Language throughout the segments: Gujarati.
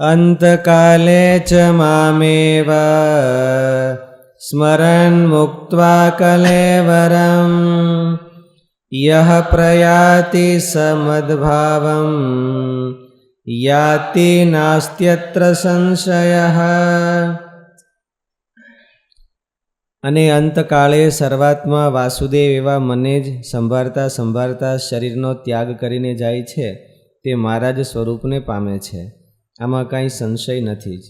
अन्तकाले च मामेव स्मरन् मुक्त्वा कलेवरम् यः प्रयाति समद्भावम् याति नास्त्यत्र સંશયઃ અને અંતકાળે સર્વાત્મા વાસુદેવ એવા મને જ સંભાળતા સંભાળતા શરીરનો ત્યાગ કરીને જાય છે તે મારા જ સ્વરૂપને પામે છે આમાં કાંઈ સંશય નથી જ.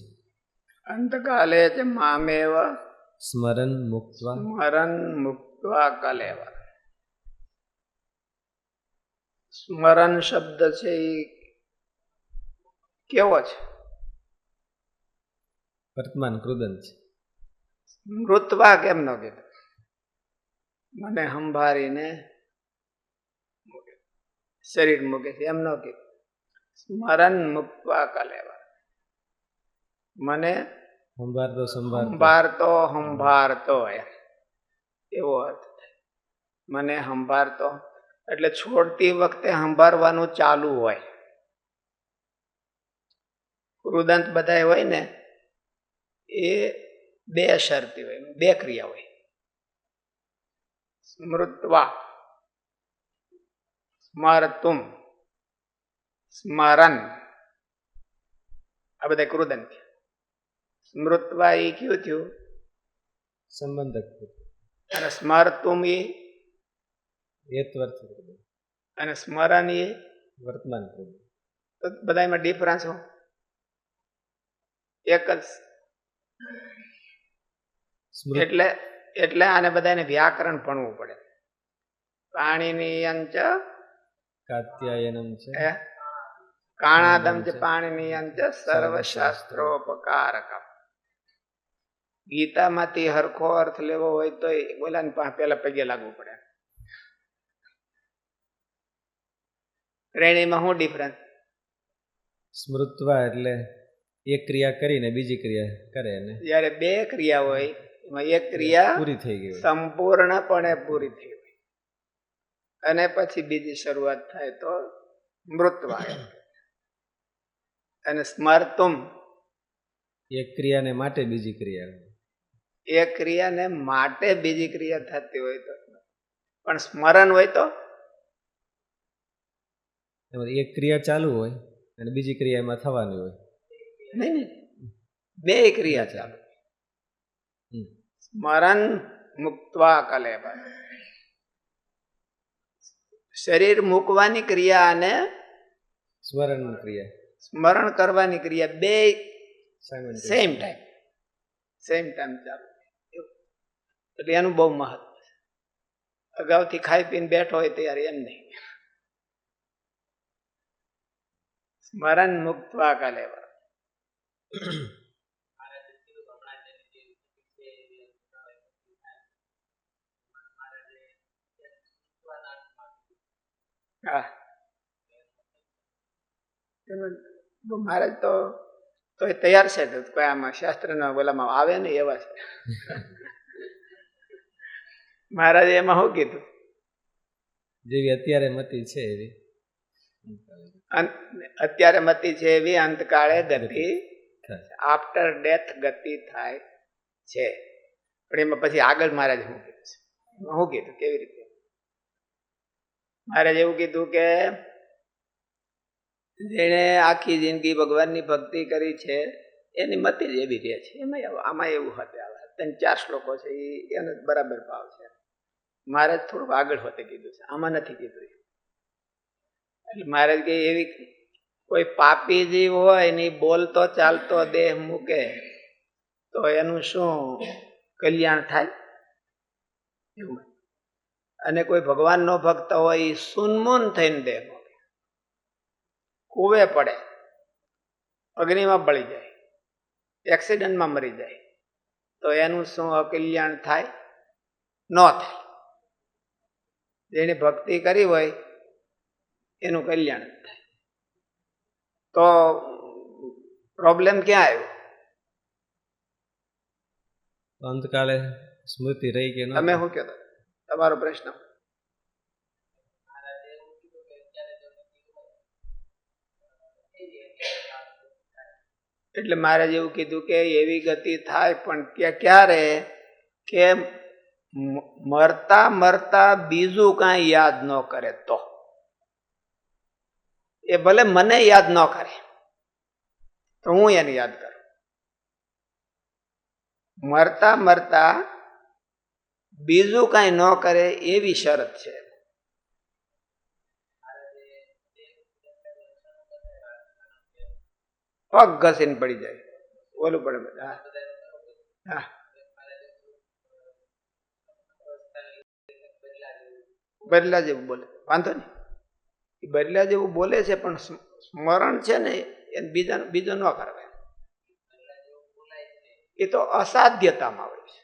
અંતકાલે જ મામેવ સ્મરણ મુક્તવા. સ્મરણ મુક્તવા કલેવ. સ્મરણ શબ્દ છે એ કેવો છે? વર્તમાન કૃદંત. છે મૃતવા કેમ ન કીધું? મને સંભાળીને. શરીર મૂકે છે એમ ન કીધું. સ્મરણ મુક્ત્વા કલેવર મને સંભારતો સંભારતો સંભાળતો એવો અર્થ થાય. મને સંભારતો એટલે છોડતી વખતે સંભાળવાનું ચાલુ હોય. કૃદંત બધા હોય ને એ બે શરતી હોય બે ક્રિયા હોય. સ્મૃત્વા સ્મરતુમ. સ્મરન આ બધા કૃદન સ્મૃતવા એ કયું થયું? સંબંધક અને સ્મરતુમ એ? અને સ્મરણ એ? વર્તમાન બધામાં ડિફરન્સ હો એક જ એટલે એટલે આને બધાને વ્યાકરણ ભણવું પડે. પાણીની અંચ કાત્યાયનમ છે. કાણાદમ છે પાણીની અંચ સર્વશાસ્ત્રોપકારક ગીતામાંથી હરખો અર્થ લેવો હોય તો બોલાને પેલા પગે લાગવું પડે શ્રેણીમાં શું ડિફરન્સ સ્મૃતવા એટલે એક ક્રિયા કરીને બીજી ક્રિયા કરે ને જ્યારે બે ક્રિયા હોય એમાં એક ક્રિયા પૂરી થઈ ગઈ સંપૂર્ણપણે પૂરી થઈ ગઈ અને પછી બીજી શરૂઆત થાય તો મૃતવા. અને સ્મર્તુમ એક ક્રિયાને માટે બીજી ક્રિયા એ ક્રિયાને માટે બીજી ક્રિયા થતી હોય તો. પણ સ્મરણ હોય તો? એક ક્રિયા ચાલુ હોય અને બીજી ક્રિયા એમાં થવાની હોય. નહીં નહીં. બે ક્રિયા ચાલુ. સ્મરણ મુક્તવા કલેબર શરીર મૂકવાની ક્રિયા અને સ્મરણ ક્રિયા. સ્મરણ કરવાની ક્રિયા બે સેમ ટાઈમ સેમ ટાઈમ ચાલુ. એટલે એનું બહુ મહત્વ છે. અગાઉથી ખાઈ પીને બેઠો હોય ત્યારે એમ નહીં. સ્મરણ મુક્ત વાકા લેવા. હા. મહારાજ તો તો એ તૈયાર છે કોઈ આમાં શાસ્ત્રના બોલામાં આવે ને એવા છે. મહારાજે એમાં શું કીધું? જેવી અત્યારે મતી છે એવી. અંત- અત્યારે મતી છે એવી અંતકાળે ગતિ. આફ્ટર ડેથ ગતિ થાય છે. પણ એમાં પછી આગળ મહારાજ શું કીધું શું કીધું? કેવી રીતે? મહારાજ એવું કીધું કે જેણે આખી જિંદગી ભગવાનની ભક્તિ કરી છે, એની મતિ જ એવી રહે છે. એમાં આમાં એવું હતું આવે ત્રણ ચાર શ્લોકો છે એ એને બરાબર ભાવ છે. મહારાજ થોડુંક આગળ હોતે કીધું છે. આમાં નથી કીધું એટલે મહારાજ કે એવી કોઈ પાપી જીવ હોય ને બોલતો ચાલતો દેહ મૂકે, તો એનું શું કલ્યાણ થાય? એવું અને કોઈ ભગવાનનો ભક્ત હોય એ સુનમૂન થઈને દેહ કૂવે પડે અગ્નિમાં બળી જાય એક્સિડન્ટમાં મરી જાય તો એનું શું અકલ્યાણ થાય? ન થાય. જેને ભક્તિ કરી હોય એનું કલ્યાણ થાય. તો પ્રોબ્લેમ ક્યાં આવ્યો? અંતકાલે સ્મૃતિ રહી કે તમે શું કહેતા? તમારો પ્રશ્ન. એટલે મારે એવું કીધું કે એવી ગતિ થાય, પણ કે ક્યારે? કે મરતા મરતા બીજું કાંઈ યાદ ન કરે તો. એ ભલે મને યાદ ન કરે, તો હું એને યાદ કરું. મરતા મરતા બીજું કાંઈ ન કરે એવી શરત છે. પગ ઘસીને પડી જાય. ઓલું પડે બધા. હા. બદલા જેવું બોલે. વાંધો નહીં. એ બદલા જેવું બોલે છે, પણ સ્મ- સ્મરણ છે ને એ બીજા બીજો ન કરવે એ તો અસાધ્યતામાં હોય છે.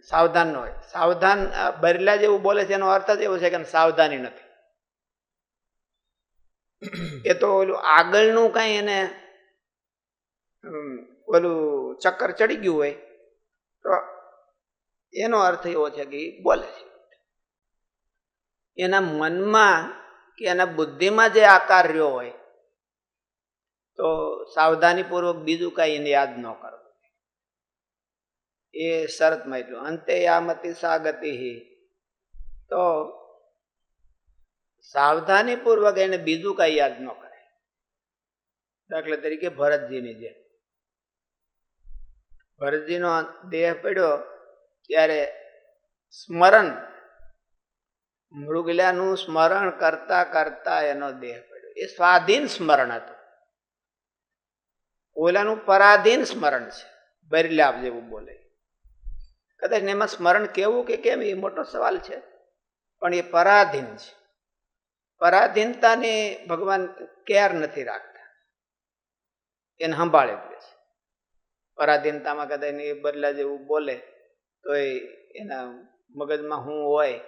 સાવધાન ન હોય. સાવધાન બરલા જેવું બોલે છે, એનો અર્થ જ એવો છે કે સાવધાની નથી. એ તો ઓલું આગળનું કઈ એને ઓલું ચક્કર ચડી ગયું હોય, તો એનો અર્થ એવો છે કે બોલે છે. એના મનમાં કે એના બુદ્ધિમાં જે આકાર રહ્યો હોય, તો સાવધાનીપૂર્વક બીજું કાંઈ એને યાદ ન કરવું. એ શરતમાં એટલું. અંતે યામતી સાગતિ. તો સાવધાનીપૂર્વક એને બીજું કાંઈ યાદ ન કરે. દાખલા તરીકે ભરતજીની જેમ. ભરતજીનો દેહ પડ્યો ત્યારે સ્મરણ મૃગલાનું સ્મરણ કરતા કરતા એનો દેહ પડ્યો. એ સ્વાધીન સ્મરણ હતું. ઓલાનું પરાધીન સ્મરણ છે બરિલાપ જેવું બોલે. કદાચ એમાં સ્મરણ કેવું કે કેમ એ મોટો સવાલ છે, પણ એ પરાધીન છે. પરાધીનતાને ભગવાન કેર નથી રાખતા. એને સંભાળે પડે છે. પરાધીનતામાં કદાચ એ બદલા જેવું બોલે તો એના મગજમાં હું હોય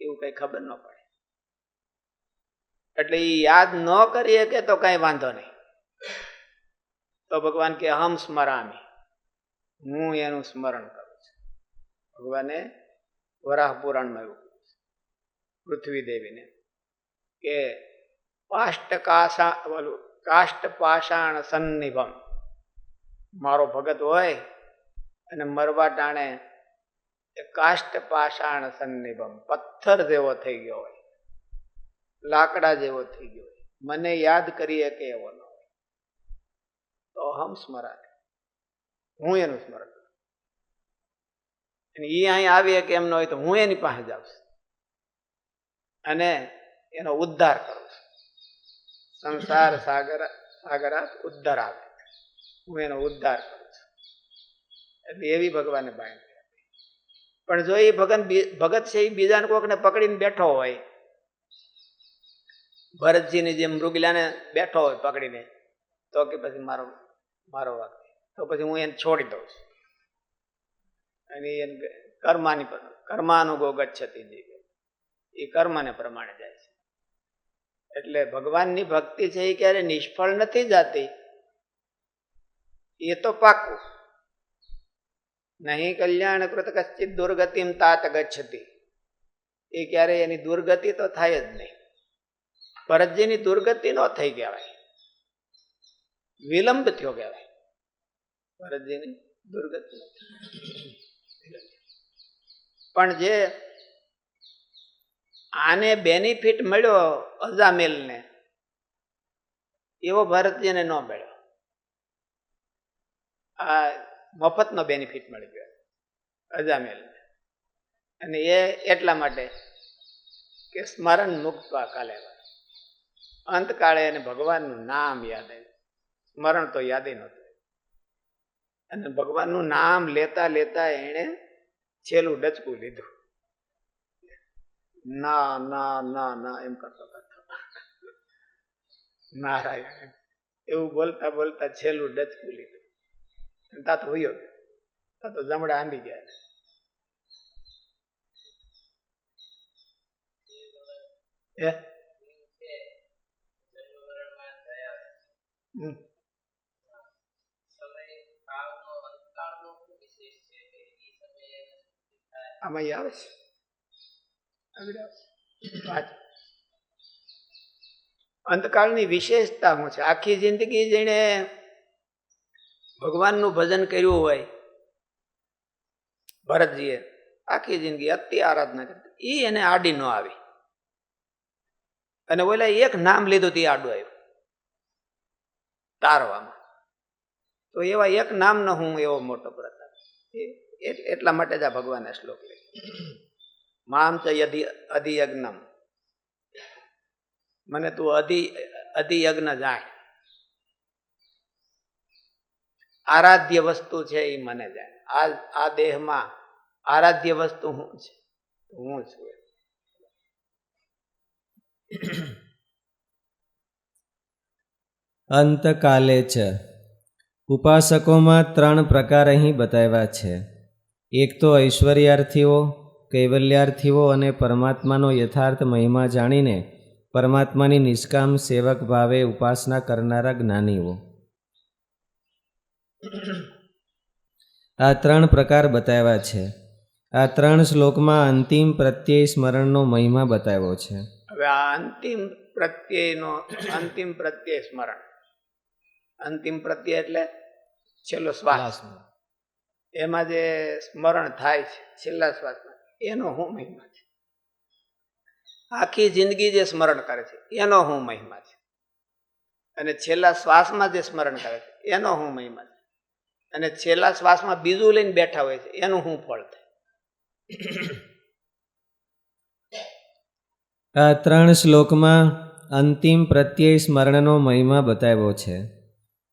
એવું કઈ ખબર ન પડે. એટલે એ યાદ ન કરી શકે તો કઈ વાંધો નહીં. તો ભગવાન કે હમ સ્મરામી. હું એનું સ્મરણ કરું છું. ભગવાને વરાહ પુરાણમાં એવું પૃથ્વી દેવીને કે પાષ્ટ કાશા ઓલું કાષ્ટ પાષાણ સન્નિભમ મારો ભગત હોય અને મરવા ટાણે કાષ્ટ પાષાણ સન્નિભમ પથ્થર જેવો થઈ ગયો હોય, લાકડા જેવો થઈ ગયો હોય, મને યાદ કરીએ કે એવો ન હોય. તો હમ સ્મરણ, હું એનું સ્મરણ અને એ અહીં આવીએ કે એમ ન હોય તો હું એની પાસે જાઉં અને એનો ઉદ્ધાર કરું છું. સંસાર સાગર, સાગરાત ઉદ્ધાર આવે. હું એનો ઉદ્ધાર કરું છું. એટલે એવી ભગવાને બાંધી પણ જો એ ભગત ભગત છે એ બીજાને કોકને પકડીને બેઠો હોય, ભરતજીની જેમ મૃગલાને બેઠો હોય પકડીને, તો કે પછી મારો મારો વાક તો પછી હું એને છોડી દઉં છું. અને એને કર્માની કર્માનુગો ગચ્છતી જે. એ કર્મને પ્રમાણે જાય એટલે ભગવાનની ભક્તિ છે એ ક્યારે નિષ્ફળ નથી જાતી. એ તો પાકું. નહીં કલ્યાણ કૃત કશ્ચિત દુર્ગતિ તાત ગચ્છતી. એ ક્યારે એની દુર્ગતિ તો થાય જ નહીં. ભરતજીની દુર્ગતિ નો થઈ કહેવાય. વિલંબ થયો કહેવાય. ભરતજીની દુર્ગતિ પણ જે આને બેનિફિટ મળ્યો અજામેલને એવો ભરતજીને ન મળ્યો. આ મફતનો બેનિફિટ મળી ગયો અજામેલને અને એ એટલા માટે કે સ્મરણ મુક્ત કાલે અંતકાળે એને ભગવાનનું નામ યાદ આવ્યું. સ્મરણ તો યાદ નહોતું. અને ભગવાનનું નામ લેતા લેતા એણે છેલ્લું ડચકું લીધું. ના ના ના ના, એમ કરતો કરતો નારાયણ, એવું બોલતા બોલતા છેલ્લું ડચકું લીધું તાતો હોયો ગયો. જમડા આંબી ગયા. આમાં આવે છે. અંતકાળની વિશેષતા શું છે. આખી જિંદગી જેણે ભગવાનનું ભજન કર્યું હોય, ભરતજીએ આખી જિંદગી અતિ આરાધના કરતી એ એને આડી ન આવી. અને ઓલા એક નામ લીધું તે આડું આવ્યું. તારવામાં. તો એવા એક નામનો હું એવો મોટો પ્રતાપ. એટલા માટે જ આ ભગવાને શ્લોક લખ્યો. મામ ચ યધિ અધિયજ્ઞમ મને તું અધિ અધિયજ્ઞ જાણ. આરાધ્ય વસ્તુ છે એ મને જાય આ આ દેહમાં આરાધ્ય વસ્તુ હું છે? હું છું અંતકાલે છે. ઉપાસકોમાં ત્રણ પ્રકાર અહીં બતાવ્યા છે. એક તો ઐશ્વર્યાર્થીઓ કૈવલ્યાર્થીઓ અને પરમાત્માનો યથાર્થ મહિમા જાણીને પરમાત્માની નિષ્કામ સેવક ભાવે ઉપાસના કરનારા જ્ઞાનીઓ. આ ત્રણ પ્રકાર બતાવ્યા છે. આ ત્રણ શ્લોકમાં અંતિમ પ્રત્યય સ્મરણનો મહિમા બતાવ્યો છે. હવે આ અંતિમ પ્રત્યયનો અંતિમ પ્રત્યય સ્મરણ. અંતિમ પ્રત્યય એટલે છેલ્લો શ્વાસ. એમાં જે સ્મરણ થાય છે છેલ્લા શ્વાસમાં એનો હું મહિમા છે. આખી જિંદગી જે સ્મરણ કરે છે, એનો હું મહિમા છે. અને છેલ્લા શ્વાસમાં જે સ્મરણ કરે છે, એનો હું મહિમા છે. અને છેલ્લા શ્વાસમાં બીજું લઈને બેઠા હોય છે, એનું હું ફળ થાય. આ ત્રણ શ્લોકમાં અંતિમ પ્રત્યય સ્મરણનો મહિમા બતાવ્યો છે.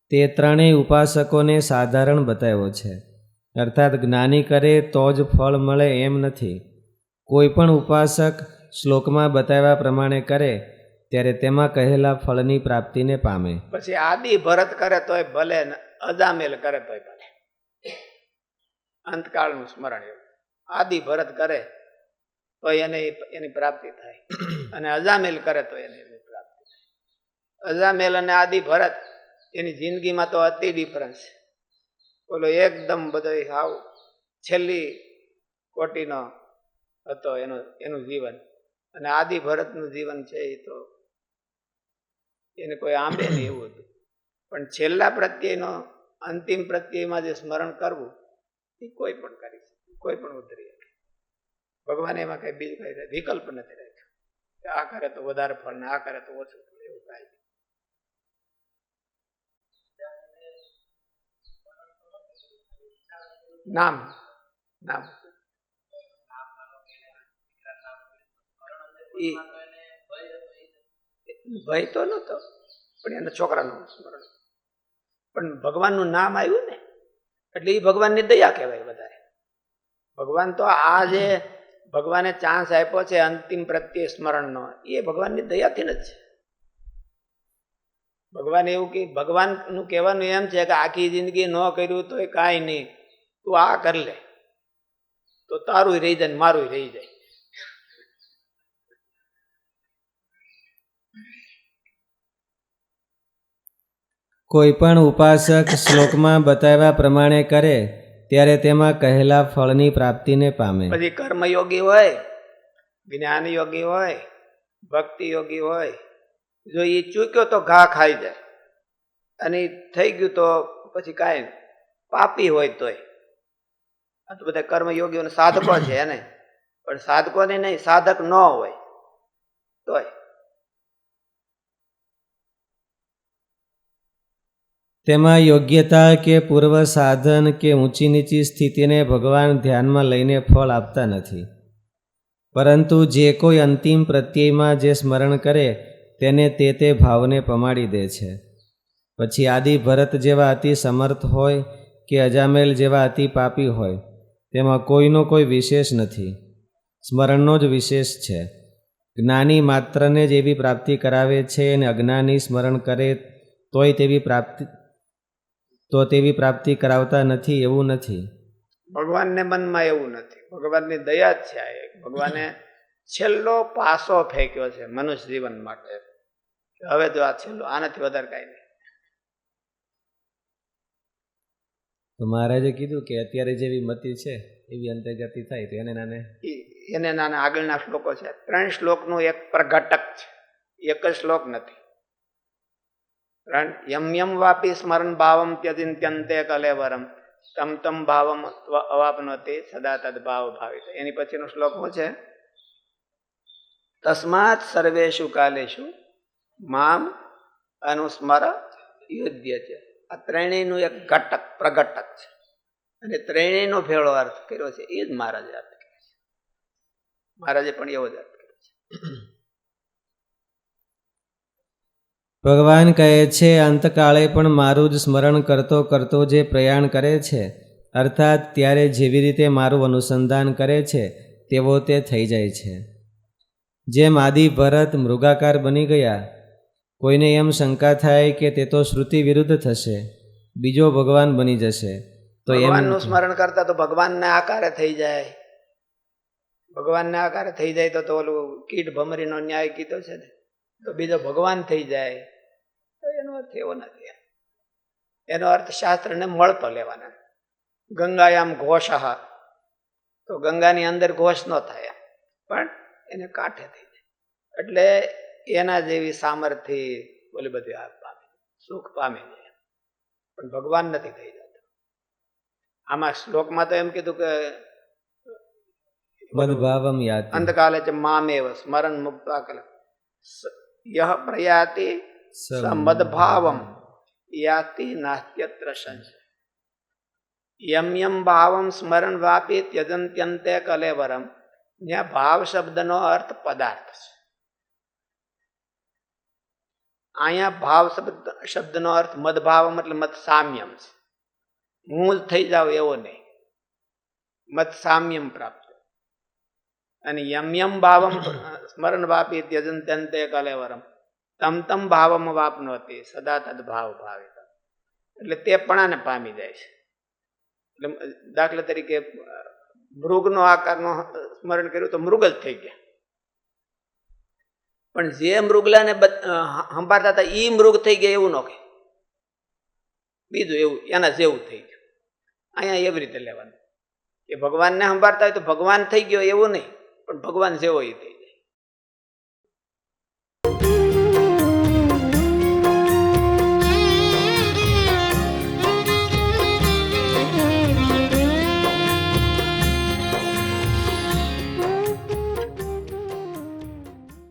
તે ત્રણેય ઉપાસકોને સાધારણ બતાવ્યો છે. અર્થાત જ્ઞાની કરે તો જ ફળ મળે એમ નથી. કોઈ પણ ઉપાસક શ્લોકમાં બતાવ્યા પ્રમાણે કરે, ત્યારે તેમાં કહેલા ફળની પ્રાપ્તિને પામે. પછી આદિ ભરત કરે તોય ભલે અજામેલ કરે તોય ભલે. અંતકાળનું સ્મરણ એવું. આદિ ભરત કરે તો એને એની પ્રાપ્તિ થાય. અને અજામેલ કરે તો એને એની પ્રાપ્તિ થાય. અજામેલ અને આદિ ભરત એની જિંદગીમાં તો અતિ ડિફરન્સ છે. બોલો એકદમ બધો હાવ છેલ્લી કોટીનો હતો એનો, એનું જીવન. અને આદિ ભરતનું જીવન છે એ તો એને કોઈ આંબે નહીં એવું હતું. પણ છેલ્લા પ્રત્યેનો, અંતિમ પ્રત્યેમાં જે સ્મરણ કરવું, એ કોઈ પણ કરી શકે, કોઈ પણ ઉતરી શકે. ભગવાને એમાં કઈ બીજું કઈ વિકલ્પ નથી રાખ્યો. આ કરે તો વધારે ફળ ને આ કરે તો ઓછું ફળ એવું કાંઈ નહીં. નામ નામ. એ ભય તો નતો પણ એના છોકરાનું સ્મરણ. પણ ભગવાનનું નામ આવ્યું ને, એટલે એ ભગવાનની દયા કહેવાય વધારે. ભગવાન તો આ જે ભગવાને ચાન્સ આપ્યો છે, અંતિમ પ્રત્યે સ્મરણનો, એ ભગવાનની દયાથી જ છે ભગવાન એવું કે, ભગવાનનું કહેવાનું એમ છે કે આખી જિંદગી ન કર્યું તો એ કાંઈ નહીં. તું આ કર લે. તો તારું રહી જાય ને મારું રહી જાય. કોઈ પણ ઉપાસક શ્લોકમાં બતાવ્યા પ્રમાણે કરે ત્યારે તેમાં કહેલા ફળની પ્રાપ્તિને પામે. પછી કર્મયોગી હોય જ્ઞાન યોગી હોય ભક્તિ યોગી હોય જો એ ચૂક્યો તો ઘા ખાઈ જાય. અને થઈ ગયું તો પછી કાંઈ પાપી હોય તોય. આ તો બધા કર્મયોગીઓ સાધકો છે એને. પણ સાધકોને નહીં, સાધક ન હોય, તોય. તેમાં યોગ્યતા કે પૂર્વ સાધન કે ઊંચી નીચી સ્થિતિને ભગવાન ધ્યાનમાં લઈને ફળ આપતા નથી. પરંતુ જે કોઈ અંતિમ પ્રત્યયમાં જે સ્મરણ કરે, તેને તે તે ભાવને પમાડી દે છે. પછી આદિ ભરત જેવા અતિ સમર્થ હોય કે અજામેલ જેવા અતિ પાપી હોય તેમાં કોઈનો કોઈ વિશેષ નથી. સ્મરણનો જ વિશેષ છે. જ્ઞાની માત્રને જ એવી પ્રાપ્તિ કરાવે છે અને અજ્ઞાની સ્મરણ કરે તોય તેવી પ્રાપ્તિ, તો તેવી પ્રાપ્તિ કરાવતા નથી એવું નથી. ભગવાનને મનમાં એવું નથી. ભગવાનની દયા જ છે આ ભગવાને છેલ્લો પાસો ફેંક્યો છે મનુષ્ય જીવન માટે. હવે તો આ છેલ્લો, આનાથી વધારે કાંઈ નહીં. તો મહારાજે કીધું કે અત્યારે જેવી મતિ છે, એવી અંતર્ગતિ થાય તો એને નાને એને નાના આગળના શ્લોકો છે. ત્રણ શ્લોકનું એક પ્રઘટક છે. એક જ શ્લોક નથી. ત્રણ, યમ યમ વાપી સ્મરણ ભાવમ ત્યજિંત્યંતે કલેવરમ. તમ તમ ભાવમ અવાપનોતિ સદા તદ ભાવ ભાવિત. એની પછીનો શ્લોક શું છે? તસ્માત સર્વેશુ કાલેશુ મામ અનુસ્મર યોગ્ય છે. આ ત્રણેયનું એક ઘટક પ્રગટક છે. અને ત્રણેયનો ભેળો અર્થ કર્યો છે. એ જ મહારાજે અર્થ કર્યો છે. મહારાજે પણ એવો જ અર્થ કર્યો છે. ભગવાન કહે છે, અંતકાળે પણ મારું જ સ્મરણ કરતો કરતો જે પ્રયાણ કરે છે, અર્થાત ત્યારે જેવી રીતે મારું અનુસંધાન કરે છે, તેવો તે થઈ જાય છે. જેમ આદિ ભરત મૃગાકાર બની ગયા કોઈને એમ શંકા થાય કે તે તો શ્રુતિ વિરુદ્ધ થશે બીજો ભગવાન બની જશે તો એમનું સ્મરણ કરતા તો ભગવાનના આકારે થઈ જાય. ભગવાનના આકારે થઈ જાય તો તો ઓલું કીટ ભમરીનો ન્યાય કીધો છે ને તો બીજો ભગવાન થઈ જાય. તો એનો અર્થ એવો નથી. એનો અર્થ શાસ્ત્રને મળતો લેવાના. ગંગાયામ ઘોષ. તો ગંગાની અંદર ઘોષ ન થાય પણ એને કાંઠે થઈ જાય. એટલે એના જેવી સામર્થ્ય બોલે બધી આ પામે સુખ પામે પણ ભગવાન નથી થઈ જતો આમાં શ્લોકમાં તો એમ કીધું કે મદભાવમ યાદ અંતકાલે છે મામેવ સ્મરણ મુક્તા કલ. યહ પ્રયાતિ સમદભાવમ મદભાવમ યાતિ નાસ્ત્યત્ર સંશય. યમ યમ ભાવમ સ્મરણ વાપી ત્યજંત્યંતે કલેવરમ. જ્યાં ભાવ શબ્દનો અર્થ પદાર્થ છે. અહીંયા ભાવ શબ્દ શબ્દનો અર્થ મદભાવમ એટલે મત સામ્યમ છે. હું થઈ જાવ એવો નહીં. મત સામ્યમ પ્રાપ્ત. અને યમ યમ ભાવમ, સ્મરણ વાપી ત્યજંત્યંતે કલેવરમ. તમ તમ ભાવમ વાપનોતી, સદા તદ ભાવ ભાવિત એટલે તે પણાને પામી જાય છે. એટલે દાખલા તરીકે મૃગનો આકારનો સ્મરણ કર્યું તો મૃગ જ થઈ ગયા. પણ જે મૃગલાને સંભાળતા હતા એ મૃગ થઈ ગયા એવું ન કહે. બીજું એવું, એના જેવું થઈ ગયું. અહીંયા એવી રીતે લેવાનું. કે ભગવાનને સંભાળતા હોય તો ભગવાન થઈ ગયો એવું નહીં, પણ ભગવાન જેવો એ થઈ